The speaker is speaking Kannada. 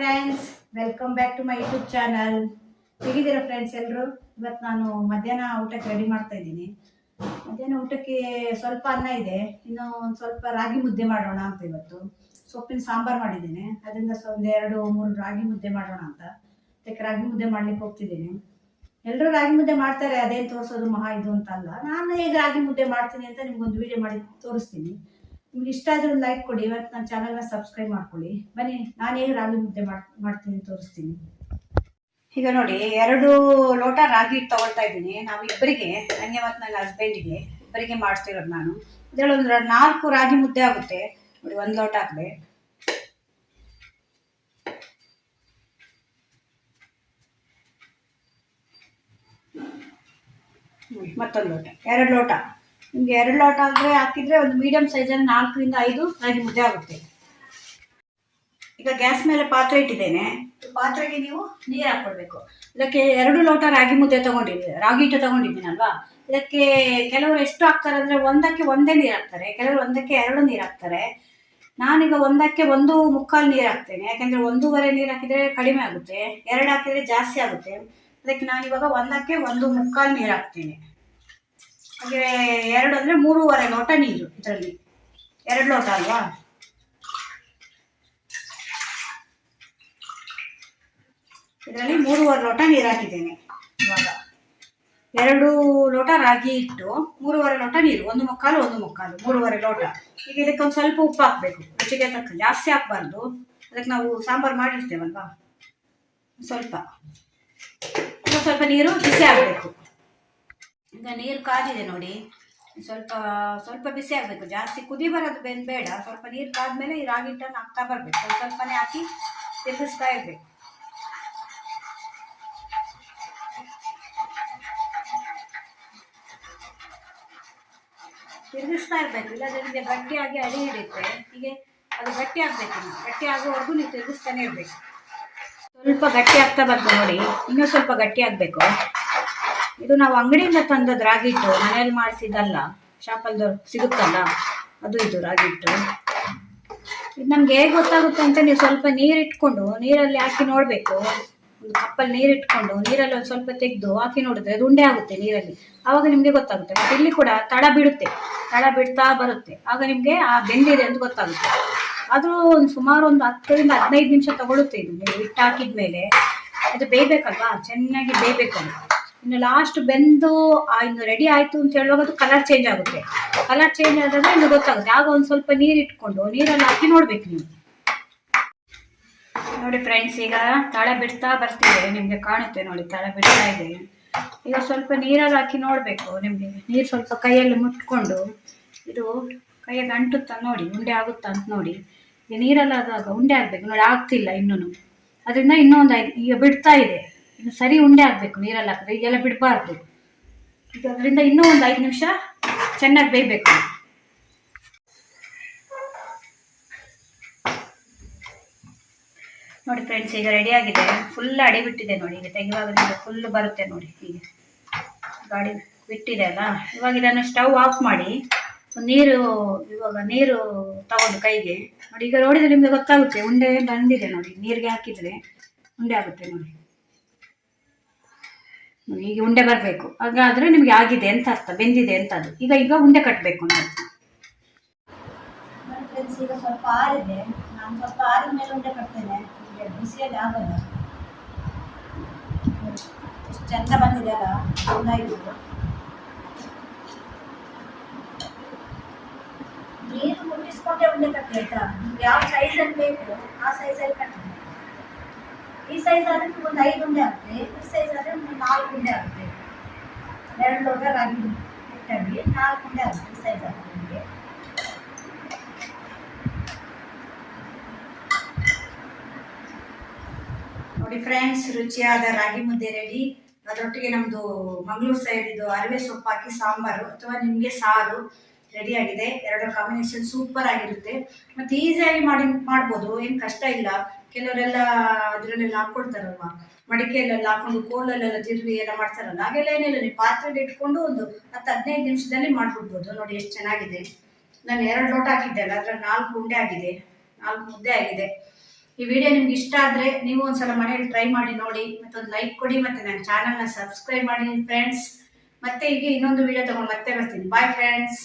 Friends welcome back to my YouTube channel ಹೇಗಿದ್ದೀರಾ ಫ್ರೆಂಡ್ಸ್ ಎಲ್ಲರೂ ಇವತ್ತು ನಾನು ಮಧ್ಯಾಹ್ನ ಊಟಕ್ಕೆ ರೆಡಿ ಮಾಡ್ತಾ ಇದ್ದೀನಿ. ಮಧ್ಯಾಹ್ನ ಊಟಕ್ಕೆ ಸ್ವಲ್ಪ ಅನ್ನ ಇದೆ. ಇನ್ನು ಒಂದು ಸ್ವಲ್ಪ ರಾಗಿ ಮುದ್ದೆ ಮಾಡೋಣ ಅಂತ ಇವತ್ತು. ಸೊಪ್ಪಿನ ಸಾಂಬಾರು ಮಾಡಿದ್ದೀನಿ. ಅದರಿಂದ ಸ್ವಲ್ಪ ಎರಡು, ಮೂರು ರಾಗಿ ಮುದ್ದೆ ಮಾಡೋಣ ಅಂತ. ಅದಕ್ಕೆ ರಾಗಿ ಮುದ್ದೆ ಮಾಡ್ಲಿಕ್ಕೆ ಹೋಗ್ತಿದ್ದೀನಿ. ಎಲ್ಲರೂ ರಾಗಿ ಮುದ್ದೆ ಮಾಡ್ತಾರೆ, ಅದೇನು ತೋರಿಸೋದು ಮಹಾ ಇದು ಅಂತ ಅಲ್ಲ. ನಾನು ಹೇಗೆ ರಾಗಿ ಮುದ್ದೆ ಮಾಡ್ತೀನಿ ಅಂತ ನಿಮ್ಗೊಂದು ವಿಡಿಯೋ ಮಾಡಿ ತೋರಿಸ್ತೀನಿ. ನಿಮ್ಗೆ ಇಷ್ಟ ಆದ್ರೆ ಲೈಕ್ ಕೊಡಿ. ಇವತ್ತು ನನ್ನ ಚಾನಲ್ನ ಸಬ್ಸ್ಕ್ರೈಬ್ ಮಾಡ್ಕೊಳ್ಳಿ. ಬನ್ನಿ, ನಾನು ಹೇಗೆ ರಾಗಿ ಮುದ್ದೆ ಮಾಡ್, ಮಾಡ್ತೀನಿ ತೋರಿಸ್ತೀನಿ. ಈಗ ನೋಡಿ, ಎರಡು ಲೋಟ ರಾಗಿ ಹಿಟ್ಟು ತಗೊಳ್ತಾ ಇದ್ದೀನಿ. ನಾವು ಇಬ್ಬರಿಗೆ ನನಗೆ ಮತ್ತು ನನ್ನ ಹಸ್ಬೆಂಡಿಗೆ ಇಬ್ಬರಿಗೆ ಮಾಡ್ತಿರೋದು ನಾನು. ಇದರಲ್ಲಿ ಒಂದು ನಾಲ್ಕು ರಾಗಿ ಮುದ್ದೆ ಆಗುತ್ತೆ. ನೋಡಿ, ಒಂದು ಲೋಟ ಹಾಕಿದೆ ಮತ್ತೊಂದು ಲೋಟ. ಎರಡು ಲೋಟ. ನಿಮ್ಗೆ ಎರಡು ಲೋಟ ಆದರೆ ಹಾಕಿದ್ರೆ ಒಂದು ಮೀಡಿಯಂ ಸೈಜಲ್ಲಿ ನಾಲ್ಕರಿಂದ ಐದು ರಾಗಿ ಮುದ್ದೆ ಆಗುತ್ತೆ. ಈಗ ಗ್ಯಾಸ್ ಮೇಲೆ ಪಾತ್ರೆ ಇಟ್ಟಿದ್ದೇನೆ. ಪಾತ್ರೆಗೆ ನೀವು ನೀರು ಹಾಕ್ಕೊಳ್ಬೇಕು ಇದಕ್ಕೆ ಎರಡು ಲೋಟ ರಾಗಿ ಮುದ್ದೆ ತಗೊಂಡಿದ್ದೀನಿ ರಾಗಿ ಹಿಟ್ಟು ತಗೊಂಡಿದ್ದೀನಲ್ವಾ ಇದಕ್ಕೆ ಕೆಲವರು ಎಷ್ಟು ಹಾಕ್ತಾರೆ ಅಂದರೆ ಒಂದಕ್ಕೆ ಒಂದೇ ನೀರು ಹಾಕ್ತಾರೆ, ಕೆಲವರು ಒಂದಕ್ಕೆ ಎರಡು ನೀರು ಹಾಕ್ತಾರೆ. ನಾನೀಗ ಒಂದಕ್ಕೆ ಒಂದು ಮುಕ್ಕಾಲು ನೀರು ಹಾಕ್ತೇನೆ. ಯಾಕೆಂದ್ರೆ ಒಂದೂವರೆ ನೀರು ಹಾಕಿದರೆ ಕಡಿಮೆ ಆಗುತ್ತೆ. ಎರಡು ಹಾಕಿದರೆ ಜಾಸ್ತಿ ಆಗುತ್ತೆ. ಅದಕ್ಕೆ ನಾನಿವಾಗ ಒಂದಕ್ಕೆ ಒಂದು ಮುಕ್ಕಾಲು ನೀರು ಹಾಕ್ತೇನೆ. ಹಾಗೆ ಎರಡು ಅಂದರೆ ಮೂರುವರೆ ಲೋಟ ನೀರು ಇದರಲ್ಲಿ. ಎರಡು ಲೋಟ ಅಲ್ವಾ? ಇದರಲ್ಲಿ ಮೂರುವರೆ ಲೋಟ ನೀರು ಹಾಕಿದ್ದೇನೆ ಇವಾಗ. ಎರಡು ಲೋಟ ರಾಗಿ ಇಟ್ಟು ಮೂರುವರೆ ಲೋಟ ನೀರು, ಒಂದು ಮುಕ್ಕಾಲು ಒಂದು ಮುಕ್ಕಾಲು, ಮೂರುವರೆ ಲೋಟ. ಈಗ ಇದಕ್ಕೆ ಒಂದು ಸ್ವಲ್ಪ ಉಪ್ಪು ಹಾಕಬೇಕು. ರುಚಿಗೆ ತಕ್ಕ ಜಾಸ್ತಿ ಹಾಕಬಾರ್ದು. ಅದಕ್ಕೆ ನಾವು ಸಾಂಬಾರು ಮಾಡಿರ್ತೇವಲ್ವಾ? ಸ್ವಲ್ಪ. ಸ್ವಲ್ಪ ನೀರು ಬಿಸಿ ಆಗಬೇಕು. ಈಗ ನೀರು ಕಾದಿದೆ ನೋಡಿ. ಸ್ವಲ್ಪ ಸ್ವಲ್ಪ ಬಿಸಿ ಆಗಬೇಕು. ಜಾಸ್ತಿ ಕುದಿ ಬರೋದು ಬೆಂದು ಬೇಡ. ಸ್ವಲ್ಪ ನೀರು ಕಾದ್ಮೇಲೆ ಈ ರಾಗಿ ಹಿಟ್ಟನ್ನು ಹಾಕ್ತಾ ಬರಬೇಕು. ಸ್ವಲ್ಪ ಸ್ವಲ್ಪನೇ ಹಾಕಿ ತಿರುಗಿಸ್ತಾ ಇರಬೇಕು. ತಿರುಗಿಸ್ತಾ ಇರಬೇಕು. ಇಲ್ಲದ್ರೆ ಗಟ್ಟಿಯಾಗಿ ಅಡಿ ಹಿಡಿಯುತ್ತೆ. ಹೀಗೆ ಅದು ಗಟ್ಟಿ ಆಗಬೇಕು ಗಟ್ಟಿ ಆಗೋವರೆಗೂ ನೀವು ತಿರುಗಿಸ್ತಾನೆ ಇರಬೇಕು. ಸ್ವಲ್ಪ ಗಟ್ಟಿ ಆಗ್ತಾ ಬಂತು ನೋಡಿ. ಇನ್ನೂ ಸ್ವಲ್ಪ ಗಟ್ಟಿ ಆಗಬೇಕು. ಇದು ನಾವು ಅಂಗಡಿಯಿಂದ ತಂದ ರಾಗಿ ಹಿಟ್ಟು ಮನೇಲಿ ಮಾಡಿಸಿದ್ದಲ್ಲ ಶಾಪಲ್ಲಿ ಸಿಗುತ್ತಲ್ಲ, ಅದು ಇದು ರಾಗಿ ಹಿಟ್ಟು ಇದು ನಮ್ಗೆ ಹೇಗೆ ಗೊತ್ತಾಗುತ್ತೆ ಅಂತ ನೀವು ಸ್ವಲ್ಪ ನೀರು ಇಟ್ಕೊಂಡು ನೀರಲ್ಲಿ ಹಾಕಿ ನೋಡಬೇಕು. ಒಂದು ಕಪ್ಪಲ್ಲಿ ನೀರು ಇಟ್ಕೊಂಡು ನೀರಲ್ಲಿ ಒಂದು ಸ್ವಲ್ಪ ತೆಗೆದು ಹಾಕಿ ನೋಡಿದ್ರೆ ಅದು ಉಂಡೆ ಆಗುತ್ತೆ ನೀರಲ್ಲಿ. ಆವಾಗ ನಿಮಗೆ ಗೊತ್ತಾಗುತ್ತೆ. ಮತ್ತೆ ಇಲ್ಲಿ ಕೂಡ ತಳ ಬಿಡುತ್ತೆ ತಳ ಬಿಡ್ತಾ ಬರುತ್ತೆ. ಆಗ ನಿಮಗೆ ಆ ಬೆಂದಿದೆ ಅಂತ ಗೊತ್ತಾಗುತ್ತೆ. ಆದರೂ ಒಂದು ಸುಮಾರು ಒಂದು ಹತ್ತರಿಂದ ಹದಿನೈದು ನಿಮಿಷ ತಗೊಳುತ್ತೆ ಇದು. ನೀವು ಹಿಟ್ಟು ಹಾಕಿದ್ಮೇಲೆ ಅದು ಬೇಯಬೇಕಲ್ವಾ? ಚೆನ್ನಾಗಿ ಬೇಯಬೇಕು ಅದು ಇನ್ನು ಲಾಸ್ಟ್ ಬೆಂದು ಇನ್ನು ರೆಡಿ ಆಯಿತು ಅಂತ ಹೇಳುವಾಗ ಅದು ಕಲರ್ ಚೇಂಜ್ ಆಗುತ್ತೆ. ಕಲರ್ ಚೇಂಜ್ ಆದಾಗ ಇನ್ನು ಗೊತ್ತಾಗುತ್ತೆ. ಆಗ ಒಂದು ಸ್ವಲ್ಪ ನೀರು ಇಟ್ಕೊಂಡು ನೀರಲ್ಲಿ ಹಾಕಿ ನೋಡ್ಬೇಕು ನೀವು. ನೋಡಿ ಫ್ರೆಂಡ್ಸ್ ಈಗ ತಳೆ ಬಿಡ್ತಾ ಬರ್ತಿದೆ. ನಿಮಗೆ ಕಾಣುತ್ತೆ ನೋಡಿ, ತಳೆ ಬಿಡ್ತಾ ಇದೆ. ಈಗ ಸ್ವಲ್ಪ ನೀರಲ್ಲಿ ಹಾಕಿ ನೋಡಬೇಕು ನಿಮಗೆ. ನೀರು ಸ್ವಲ್ಪ ಕೈಯಲ್ಲಿ ಮುಟ್ಕೊಂಡು, ಇದು ಕೈಯಾಗ ಅಂಟುತ್ತಾ ನೋಡಿ, ಉಂಡೆ ಆಗುತ್ತಾ ಅಂತ ನೋಡಿ. ಈಗ ನೀರಲ್ಲಿ ಆದಾಗ ಉಂಡೆ ಆಗಬೇಕು. ನೋಡಿ, ಆಗ್ತಿಲ್ಲ ಇನ್ನೂ ಅದರಿಂದ ಇನ್ನೂ ಈಗ ಬಿಡ್ತಾ ಇದೆ. ಸರಿ ಉಂಡೆ ಆಗಬೇಕು ನೀರಲ್ಲಿ ಹಾಕಿದ್ರೆ ಈಗೆಲ್ಲ ಬಿಡಬಾರ್ದು. ಈಗ ಅದರಿಂದ ಇನ್ನೂ ಒಂದು ಐದು ನಿಮಿಷ ಚೆನ್ನಾಗಿ ಬೇಯಬೇಕು. ನೋಡಿ ಫ್ರೆಂಡ್ಸ್ ಈಗ ರೆಡಿ ಆಗಿದೆ. ಫುಲ್ ಅಡಿ ಬಿಟ್ಟಿದೆ ನೋಡಿ ಈಗ ತೆಗೆಯುವಾಗ ಫುಲ್ ಬರುತ್ತೆ ನೋಡಿ ಹೀಗೆ. ಗಾಡಿ ಬಿಟ್ಟಿದೆ ಅಲ್ಲ? ಇವಾಗ ಇದನ್ನು ಸ್ಟವ್ ಆಫ್ ಮಾಡಿ ನೀರು ಇವಾಗ ನೀರು ತಗೊಂಡು ಕೈಗೆ. ನೋಡಿ ಈಗ ನೋಡಿದ್ರೆ ನಿಮಗೆ ಗೊತ್ತಾಗುತ್ತೆ ಉಂಡೆ ಬಂದಿದೆ ನೋಡಿ ನೀರಿಗೆ ಹಾಕಿದರೆ ಉಂಡೆ ಆಗುತ್ತೆ ನೋಡಿ ನೋಡಿ, ಈಗ ಉಂಡೆ ಬರಬೇಕು. ಹಾಗಾದ್ರೆ ನಿಮಗೆ ಆಗಿದೆ ಅಂತ ಅರ್ಥ, ಬೆಂದಿದೆ ಅಂತ ಅದು. ಈಗ ಈಗ ಉಂಡೆ ಕಟ್ಟಬೇಕು ಫ್ರೆಂಡ್ಸ್ ಈಗ ಸ್ವಲ್ಪ ಆರಿದೆ. ನಾನು ಸ್ವಲ್ಪ ಆರಿದ ಮೇಲೆ ಉಂಡೆ ಕಟ್ತೇನೆ. ಈಗ ಬಿಸಿಯಲ್ಲಿ ಆಗಲ್ಲ. ಎಷ್ಟು ಚಂದ ಬಂದಿದೆ ಅಲ್ಲ ಚೆನ್ನಾಗಿದೆ ನೀರು ಮುಟ್ಟಿಸ್ಕೊಂಡೆ ಉಂಡೆ ಕಟ್ಟಿ ಆಯ್ತಾ? ಯಾವ ಸೈಜಲ್ಲಿ ಬೇಕು, ಆ ಸೈಜಲ್ಲಿ ಕಟ್ಟಿ ಈ ಸೈಜ್ ಆದರೆ ಒಂದು ಐದು ಉಂಡೆ ಆಗುತ್ತೆ ಈ ಸೈಜ್ ಆದರೆ ಒಂದು ನಾಲ್ಕು ಉಂಡೆ ಆಗುತ್ತೆ ಎರಡು ಲೋಟ ರಾಗಿ ಹಿಟ್ಟಲ್ಲಿ ನಾಲ್ಕು ಉಂಡೆ ಆಗುತ್ತೆ ಈ ಸೈಜ್ ಆಗುತ್ತೆ ನಿಮಗೆ. ನೋಡಿ ಫ್ರೆಂಡ್ಸ್ ರುಚಿಯಾದ ರಾಗಿ ಮುದ್ದೆ ರೆಡಿ ಅದರೊಟ್ಟಿಗೆ ನಮ್ಮದು ಮಂಗಳೂರು ಸೈಡ್ ಇದು ಅರಿವೆ ಸೊಪ್ಪು ಹಾಕಿ ಸಾಂಬಾರು, ಅಥವಾ ನಿಮಗೆ ಸಾರು. ರೆಡಿ ಆಗಿದೆ. ಎರಡರ ಕಾಂಬಿನೇಷನ್ ಸೂಪರ್ ಆಗಿರುತ್ತೆ. ಮತ್ತೆ ಈಸಿಯಾಗಿ ಮಾಡಿ, ಮಾಡ್ಬೋದು. ಏನು ಕಷ್ಟ ಇಲ್ಲ. ಕೆಲವರೆಲ್ಲ ಅದರಲ್ಲೆಲ್ಲ ಹಾಕೊಳ್ತಾರಲ್ವ ಮಡಿಕೆಯಲ್ಲೆಲ್ಲ ಹಾಕೊಂಡು, ಕೋಲಲ್ಲೆಲ್ಲ ತಿರುವಿ ಎಲ್ಲ ಮಾಡ್ತಾರಲ್ಲ? ಹಾಗೆಲ್ಲ ಏನಿಲ್ಲ. ನೀವು ಪಾತ್ರೆಲಿ ಇಟ್ಕೊಂಡು ಒಂದು ಹತ್ತು ಹದಿನೈದು ನಿಮಿಷದಲ್ಲಿ ಮಾಡಿಬಿಡ್ಬೋದು. ನೋಡಿ ಎಷ್ಟು ಚೆನ್ನಾಗಿದೆ. ನಾನು ಎರಡು ಲೋಟ ಹಾಕಿದ್ದೆ ಅಲ್ಲ, ಅದ್ರಲ್ಲಿ ನಾಲ್ಕು ಉಂಡೆ ಆಗಿದೆ. ನಾಲ್ಕು ಮುದ್ದೆ ಆಗಿದೆ. ಈ ವಿಡಿಯೋ ನಿಮ್ಗೆ ಇಷ್ಟ ಆದರೆ ನೀವು ಒಂದ್ಸಲ ಮನೇಲಿ ಟ್ರೈ ಮಾಡಿ ನೋಡಿ. ಮತ್ತೊಂದು ಲೈಕ್ ಕೊಡಿ. ಮತ್ತೆ ನನ್ನ ಚಾನಲ್ನ ಸಬ್ಸ್ಕ್ರೈಬ್ ಮಾಡಿ ಫ್ರೆಂಡ್ಸ್ ಮತ್ತೆ ಈಗ ಇನ್ನೊಂದು ವಿಡಿಯೋ ತಗೊಂಡು ಮತ್ತೆ ಬರ್ತೀನಿ. Bye friends